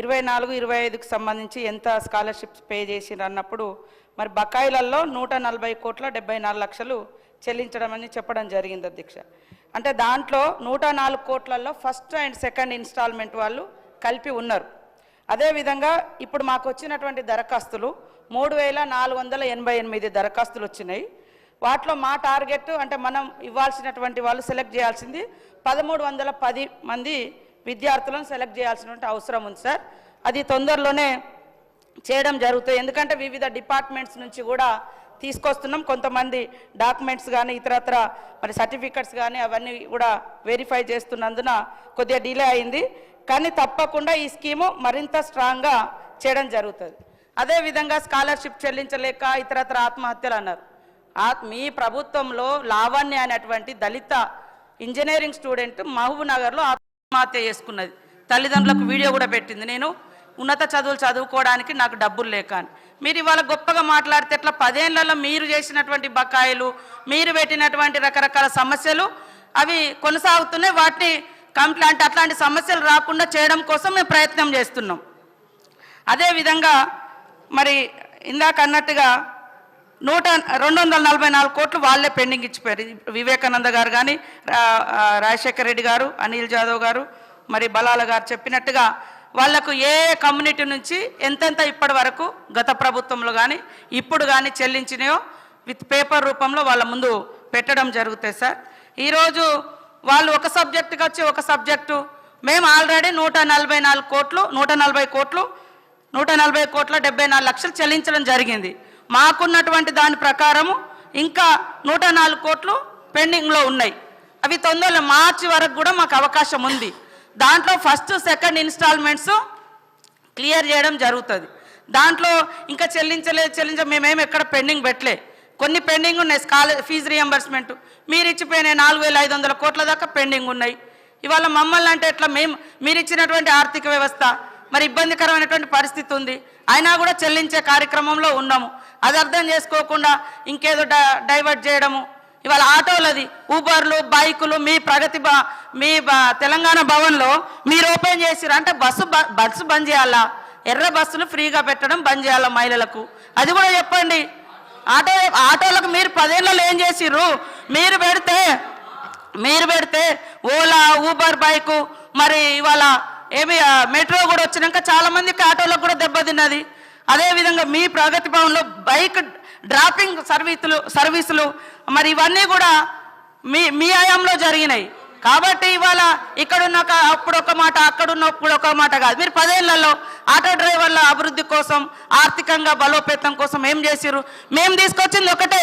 ఇరవై నాలుగు ఇరవై ఐదుకు సంబంధించి ఎంత స్కాలర్షిప్స్ పే చేసిండ్రు అన్నప్పుడు మరి బకాయిలలో నూట నలభై కోట్ల డెబ్బై నాలుగు లక్షలు చెల్లించడం అని చెప్పడం జరిగింది అధ్యక్ష. అంటే దాంట్లో నూట నాలుగు కోట్లలో ఫస్ట్ అండ్ సెకండ్ ఇన్స్టాల్మెంట్ వాళ్ళు కలిపి ఉన్నారు. అదేవిధంగా ఇప్పుడు మాకు వచ్చినటువంటి దరఖాస్తులు మూడు వేల నాలుగు వందల ఎనభై ఎనిమిది దరఖాస్తులు వచ్చినాయి. వాటిలో మా టార్గెట్ అంటే మనం ఇవ్వాల్సినటువంటి వాళ్ళు సెలెక్ట్ చేయాల్సింది పదమూడు వందల పది మంది విద్యార్థులను సెలెక్ట్ చేయాల్సిన అవసరం ఉంది సార్. అది తొందరలోనే చేయడం జరుగుతుంది. ఎందుకంటే వివిధ డిపార్ట్మెంట్స్ నుంచి కూడా తీసుకొస్తున్నాం. కొంతమంది డాక్యుమెంట్స్ కానీ ఇతరత్ర మరి సర్టిఫికెట్స్ కానీ అవన్నీ కూడా వెరిఫై చేస్తున్నందున కొద్దిగా డిలే అయింది. కానీ తప్పకుండా ఈ స్కీము మరింత స్ట్రాంగ్గా చేయడం జరుగుతుంది. అదేవిధంగా స్కాలర్షిప్ చెల్లించలేక ఇతరత్ర ఆత్మహత్యలు అన్నారు. మీ ప్రభుత్వంలో లావణ్య అనేటువంటి దళిత ఇంజనీరింగ్ స్టూడెంట్ మహబూబ్ నగర్లో ఆత్మహత్య చేసుకున్నది. తల్లిదండ్రులకు వీడియో కూడా పెట్టింది. నేను ఉన్నత చదువులు చదువుకోవడానికి నాకు డబ్బులు లేక అని. మీరు ఇవాళ గొప్పగా మాట్లాడితే ఎట్లా పదేళ్ళలో మీరు చేసినటువంటి బకాయిలు మీరు పెట్టినటువంటి రకరకాల సమస్యలు అవి కొనసాగుతున్నాయి వాటిని కంప్లైంట్ అట్లాంటి సమస్యలు రాకుండా చేయడం కోసం మేము ప్రయత్నం చేస్తున్నాం. అదేవిధంగా మరి ఇందాక అన్నట్టుగా నూట రెండు వందల నలభై నాలుగు కోట్లు వాళ్ళే పెండింగ్ ఇచ్చిపోయారు. వివేకానంద గారు కానీ రా- రాజశేఖర్ రెడ్డి గారు అనిల్ జాదవ్ గారు మరి బలాల గారు చెప్పినట్టుగా వాళ్ళకు ఏ కమ్యూనిటీ నుంచి ఎంతెంత ఇప్పటి వరకు గత ప్రభుత్వంలో కానీ ఇప్పుడు కానీ చెల్లించినాయో విత్ పేపర్ రూపంలో వాళ్ళ ముందు పెట్టడం జరుగుతాయి సార్. ఈరోజు వాళ్ళు ఒక సబ్జెక్టుకి వచ్చి ఒక సబ్జెక్టు. మేము ఆల్రెడీ నూట నలభై నాలుగు కోట్లు నూట నలభై కోట్లు నూట నలభై కోట్ల డెబ్బై నాలుగు లక్షలు చెల్లించడం జరిగింది. మాకున్నటువంటి దాని ప్రకారము ఇంకా నూట నాలుగు కోట్లు పెండింగ్లో ఉన్నాయి. అవి తొందరలో మార్చి వరకు కూడా మాకు అవకాశం ఉంది. దాంట్లో ఫస్ట్ సెకండ్ ఇన్స్టాల్మెంట్స్ క్లియర్ చేయడం జరుగుతుంది. దాంట్లో ఇంకా చెల్లించలేదు చెల్లించ మేమేమి ఎక్కడ పెండింగ్ పెట్టలే. కొన్ని పెండింగ్ ఉన్నాయి స్కాలర్ ఫీజు రియంబర్స్మెంట్. మీరు ఇచ్చిపోయిన నాలుగు వేల ఐదు వందల కోట్ల దాకా పెండింగ్ ఉన్నాయి. ఇవాళ మమ్మల్ని అంటే ఎట్లా మేము మీరు ఇచ్చినటువంటి ఆర్థిక వ్యవస్థ మరి ఇబ్బందికరమైనటువంటి పరిస్థితి ఉంది. అయినా కూడా చెల్లించే కార్యక్రమంలో ఉన్నాము. అది అర్థం చేసుకోకుండా ఇంకేదో డ- డైవర్ట్ చేయడము. ఇవాళ ఆటోలది ఊబర్లు బైకులు మీ ప్రగతి మీ బ- తెలంగాణ భవన్లో మీరు ఓపెన్ చేసిరు అంటే బస్సు బస్సు బంద్ చేయాలా? ఎర్ర బస్సులు ఫ్రీగా పెట్టడం బంద్ చేయాలా మహిళలకు? అది కూడా చెప్పండి. ఆటో ఆటోలకు మీరు పదేళ్ళలో ఏం చేసిర్రు? మీరు పెడితే మీరు పెడితే ఓలా ఊబర్ బైకు మరి ఇవాళ ఏమి మెట్రో కూడా వచ్చినాక చాలామందికి ఆటోలకు కూడా దెబ్బతిన్నది. అదేవిధంగా మీ ప్రగతి భవన్లో బైక్ డ్రాపింగ్ సర్వీసులు సర్వీసులు మరి ఇవన్నీ కూడా మీ మీ హయాంలో జరిగినాయి. కాబట్టి ఇవాళ ఇక్కడున్న అప్పుడు ఒక మాట అక్కడున్నప్పుడు ఒక మాట కాదు. మీరు పదేళ్ళలో ఆటో డ్రైవర్ల అభివృద్ధి కోసం ఆర్థికంగా బలోపేతం కోసం ఏం చేసిర్రు? మేము తీసుకొచ్చింది ఒకటే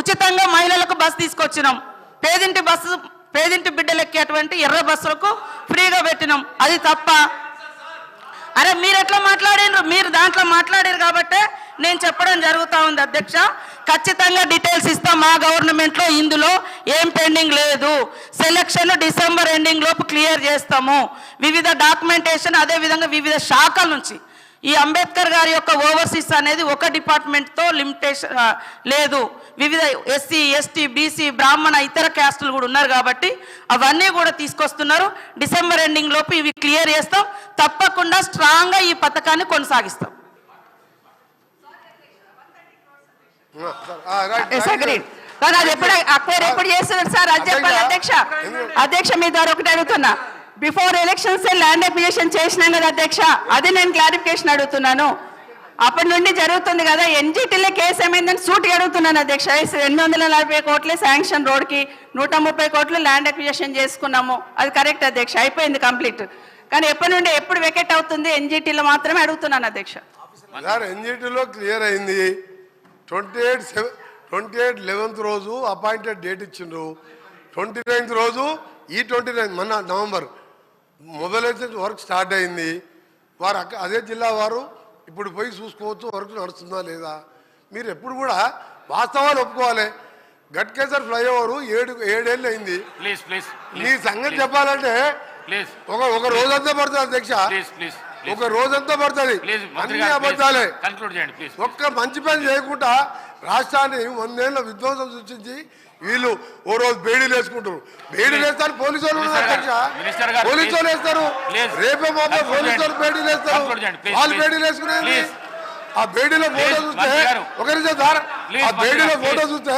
ఉచితంగా మహిళలకు బస్సు తీసుకొచ్చినాం. పేదింటి బస్సు పేదింటి బిడ్డలు ఎక్కేటువంటి ఎర్ర బస్సులకు ఫ్రీగా పెట్టినాం. అది తప్ప అరే మీరు ఎట్లా మాట్లాడినారు మీరు దాంట్లో మాట్లాడారు కాబట్టే నేను చెప్పడం జరుగుతూ ఉంది అధ్యక్ష. ఖచ్చితంగా డీటెయిల్స్ ఇస్తాం మా గవర్నమెంట్లో ఇందులో. ఏం పెండింగ్ లేదు. సెలక్షన్ డిసెంబర్ ఎండింగ్ లోపు క్లియర్ చేస్తాము. వివిధ డాక్యుమెంటేషన్ అదేవిధంగా వివిధ శాఖల నుంచి. ఈ అంబేద్కర్ గారి యొక్క ఓవర్సీస్ అనేది ఒక డిపార్ట్మెంట్తో లిమిటేషన్ లేదు. వివిధ ఎస్సీ ఎస్టీ బీసీ బ్రాహ్మణ ఇతర క్యాస్టులు కూడా ఉన్నారు కాబట్టి అవన్నీ కూడా తీసుకొస్తున్నారు. డిసెంబర్ ఎండింగ్ లోపు ఇవి క్లియర్ చేస్తాం. తప్పకుండా స్ట్రాంగ్గా ఈ పథకాన్ని కొనసాగిస్తాం. అది ఎప్పుడు అక్వైర్ ఎప్పుడు చేస్తున్నారు సార్ అది చెప్పాలి అధ్యక్ష. అధ్యక్ష మీ ద్వారా ఒకటి అడుగుతున్నా. బిఫోర్ ఎలక్షన్స్ ల్యాండ్ అక్విజిషన్ చేసినాం కదా అధ్యక్ష. అది నేను క్లారిఫికేషన్ అడుగుతున్నాను. అప్పటి నుండి జరుగుతుంది కదా ఎన్జిటీలో కేసు ఏమైందని సూటిగా అడుగుతున్నాను అధ్యక్ష. ఎనిమిది వందల నలభై కోట్లు శాంక్షన్ రోడ్కి నూట ముప్పై కోట్లు ల్యాండ్ అక్విజిషన్ చేసుకున్నాము. అది కరెక్ట్ అధ్యక్ష అయిపోయింది కంప్లీట్ కానీ ఎప్పటి నుండి ఎప్పుడు వెకెట్ అవుతుంది ఎన్జిటీలో మాత్రమే అడుగుతున్నాను అధ్యక్ష. ఎన్జిటీలో క్లియర్ అయింది. Twenty eight seven twenty eight eleventh రోజు అపాయింటెడ్ డేట్ ఇచ్చిండ్రు. ట్వంటీ నైన్త్ రోజు ఈ ట్వంటీ నైన్త్ మొన్న నవంబర్. మొబైలైజేషన్ వర్క్ స్టార్ట్ అయింది. వారు అదే జిల్లా వారు ఇప్పుడు పోయి చూసుకోవచ్చు వర్క్ నడుస్తుందా లేదా? మీరు ఎప్పుడు కూడా వాస్తవాలు ఒప్పుకోవాలి. గట్కేసర్ ఫ్లైఓవర్ ఏడు ఏడేళ్ళు అయింది. ప్లీజ్ ప్లీజ్ మీ సంగతి చెప్పాలంటే ఒక ఒక రోజంతా పడుతుంది అధ్యక్ష. Please please. ఒక రోజంతా పడుతుంది అన్ని అబద్ధాలే కన్క్లూడ్ చేయండి ప్లీజ్ ఒక్క మంచి పని చేయకుండా రాష్ట్రాన్ని వందేళ్ళ విధ్వంసం సృష్టించి వీళ్ళు ఓ రోజు బేడీలు వేసుకుంటారు బేడీలు వేస్తారు పోలీసు వాళ్ళు పోలీసు వాళ్ళు. వేస్తారు. రేపే మాపే పోలీసు వాళ్ళు. బేడీలు వేస్తారు వాళ్ళు. బేడీలు వేసుకునేది. ఆ బేడీలో ఫోటో చూస్తే మంత్రి గారు. ఒక నిమిషం సార్ Please, ఆ బేడీలో ఫోటో. చూస్తే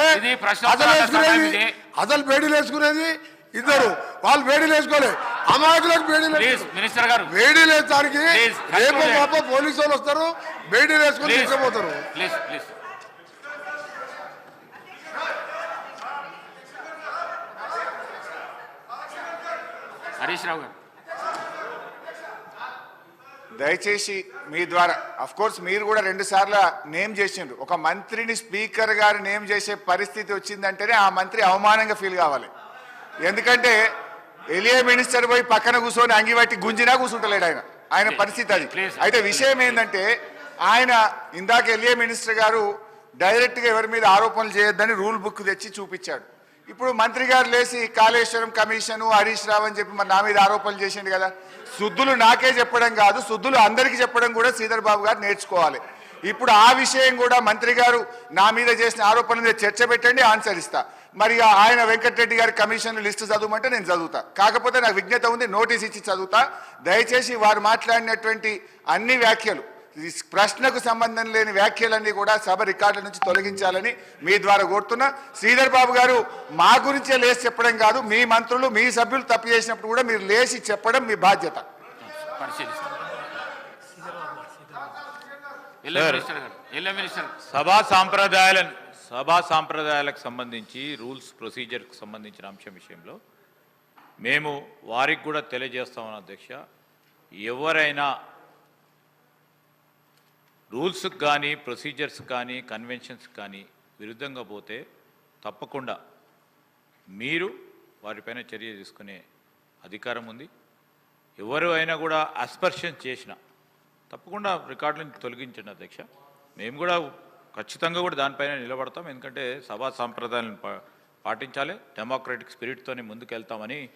అసలు వేసుకునేది. అసలు బేడీలు వేసుకునేది ఇద్దరు వాళ్ళు బేడీలు వేసుకోలే అమాయకులకు ప్లీజ్ మినిస్టర్ గారు. వేయడానికి Please, రేపు పాప పోలీసు వాళ్ళు వస్తారు బేడీలు వేసుకొని ప్లీజ్ తీసుకుపోతారు. Please please. హరీష్ రావు గారు. దయచేసి మీ ద్వారా అఫ్ కోర్స్ మీరు కూడా రెండు సార్లు నేమ్ చేసిండ్రు. ఒక మంత్రిని స్పీకర్ గారు నేమ్ చేసే పరిస్థితి వచ్చిందంటేనే ఆ మంత్రి అవమానంగా ఫీల్ కావాలి. ఎందుకంటే ఎలియా మినిస్టర్ పోయి పక్కన కూర్చొని అంగిబట్టి గుంజినా కూర్చుంటలేడు ఆయన. ఆయన పరిస్థితి అది. అయితే విషయం ఏంటంటే ఆయన ఇందాక ఎలియా మినిస్టర్ గారు డైరెక్ట్గా ఎవరి మీద ఆరోపణలు చేయొద్దని రూల్ బుక్ తెచ్చి చూపించాడు. ఇప్పుడు మంత్రి గారు లేచి కాళేశ్వరం కమిషన్ హరీష్ రావు అని చెప్పి మరి నా మీద ఆరోపణలు చేసిండు కదా. శుద్ధులు నాకే చెప్పడం కాదు శుద్ధులు అందరికీ చెప్పడం కూడా శ్రీధర్ బాబు గారు నేర్చుకోవాలి. ఇప్పుడు ఆ విషయం కూడా మంత్రి గారు నా మీద చేసిన ఆరోపణల మీద చర్చ పెట్టండి ఆన్సర్ ఇస్తా. మరి ఆయన వెంకటరెడ్డి గారి కమిషన్ లిస్ట్ చదవమంటే నేను చదువుతా. కాకపోతే నాకు విజ్ఞత ఉంది నోటీస్ ఇచ్చి చదువుతా. దయచేసి వారు మాట్లాడినటువంటి అన్ని వ్యాఖ్యలు ఈ ప్రశ్నకు సంబంధం లేని వ్యాఖ్యలన్నీ కూడా సభ రికార్డుల నుంచి తొలగించాలని మీ ద్వారా కోరుతున్నా. శ్రీధర్ బాబు గారు మా గురించే లేచి చెప్పడం కాదు మీ మంత్రులు మీ సభ్యులు తప్పు చేసినప్పుడు కూడా మీరు లేచి చెప్పడం మీ బాధ్యత. సభా సాంప్రదాయాలను సభా సాంప్రదాయాలకు సంబంధించి రూల్స్ ప్రొసీజర్కు సంబంధించిన అంశం విషయంలో మేము వారికి కూడా తెలియజేస్తామని అధ్యక్ష. ఎవరైనా రూల్స్కి కానీ ప్రొసీజర్స్ కానీ కన్వెన్షన్స్ కానీ విరుద్ధంగా పోతే తప్పకుండా మీరు వారిపైన చర్య తీసుకునే అధికారం ఉంది. ఎవరు అయినా కూడా అస్పర్షన్ చేసిన తప్పకుండా రికార్డులను తొలగించండి అధ్యక్ష. మేము కూడా ఖచ్చితంగా కూడా దానిపైన నిలబడతాం. ఎందుకంటే సభా సాంప్రదాయాలను పా- పాటించాలి. డెమోక్రటిక్ స్పిరిట్తోనే ముందుకెళ్తామని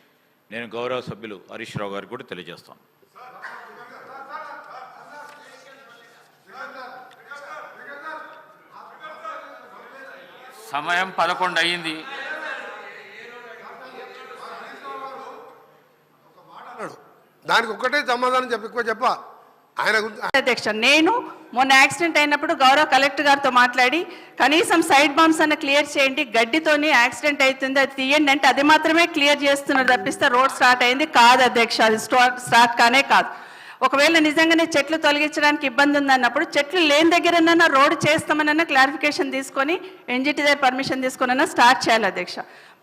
నేను గౌరవ సభ్యులు హరీష్ రావు గారికి కూడా తెలియజేస్తాను. సమయం పదకొండు అయ్యింది. దానికి ఒక్కటే సమాధానం చెప్పి ఎక్కువ చెప్ప ఆయన గురించి అధ్యక్ష నేను మొన్న యాక్సిడెంట్ అయినప్పుడు గౌరవ కలెక్టర్ గారితో మాట్లాడి కనీసం సైడ్ బాంబ్స్ అన్న క్లియర్ చేయండి గడ్డితోని యాక్సిడెంట్ అవుతుంది అది తీయండి అంటే అది మాత్రమే క్లియర్ చేస్తున్నారు తప్పిస్తే రోడ్ స్టార్ట్ అయింది కాదు అధ్యక్ష అది స్టార్ట్ కానే కాదు. ఒకవేళ నిజంగానే చెట్లు తొలగించడానికి ఇబ్బంది ఉందన్నప్పుడు చెట్లు లేని దగ్గరనన్నా రోడ్ చేస్తామనన్నా క్లారిఫికేషన్ తీసుకొని ఎన్జిటి దగ్గర పర్మిషన్ తీసుకొని స్టార్ట్ చేయాలి అధ్యక్ష.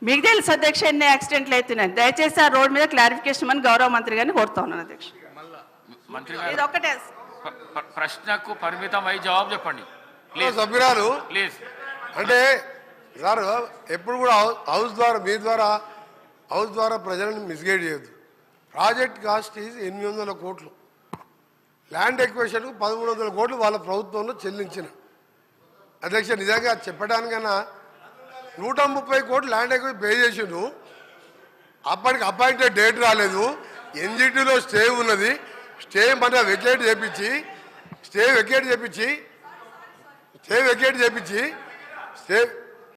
మీకు తెలుసు అధ్యక్ష ఎన్ని యాక్సిడెంట్లు అవుతున్నాయి. దయచేసి ఆ రోడ్ మీద క్లారిఫికేషన్ అని గౌరవ మంత్రి గారిని కోరుతా ఉన్నాను అధ్యక్ష. ఇది ప్ర- ప్రశ్నకు పరిమితం అయి జవాబు చెప్పండి. ప్లీజ్ సభ్యురాలు. ప్లీజ్ అంటే సార్ ఎప్పుడు కూడా హౌస్ ద్వారా మీ ద్వారా హౌస్ ద్వారా ప్రజలను మిస్గైడ్ చేయొద్దు. ప్రాజెక్ట్ కాస్ట్ ఈజ్ ఎనిమిది వందల కోట్లు. ల్యాండ్ ఎక్వేషన్కు పదమూడు వందల కోట్లు వాళ్ళ ప్రభుత్వంలో చెల్లించిన. అధ్యక్ష నిజంగా చెప్పడానికన్నా నూట ముప్పై కోట్లు ల్యాండ్ ఎక్వే పే చేసిండు అప్పటికి అపాయింటెడ్ డేట్ రాలేదు. ఎన్జిటిలో స్టే ఉన్నది. స్టే మన వెకేట్ చేపించి స్టే వెకేట్ చేపించి స్టే వెకేట్ చేపించి స్టే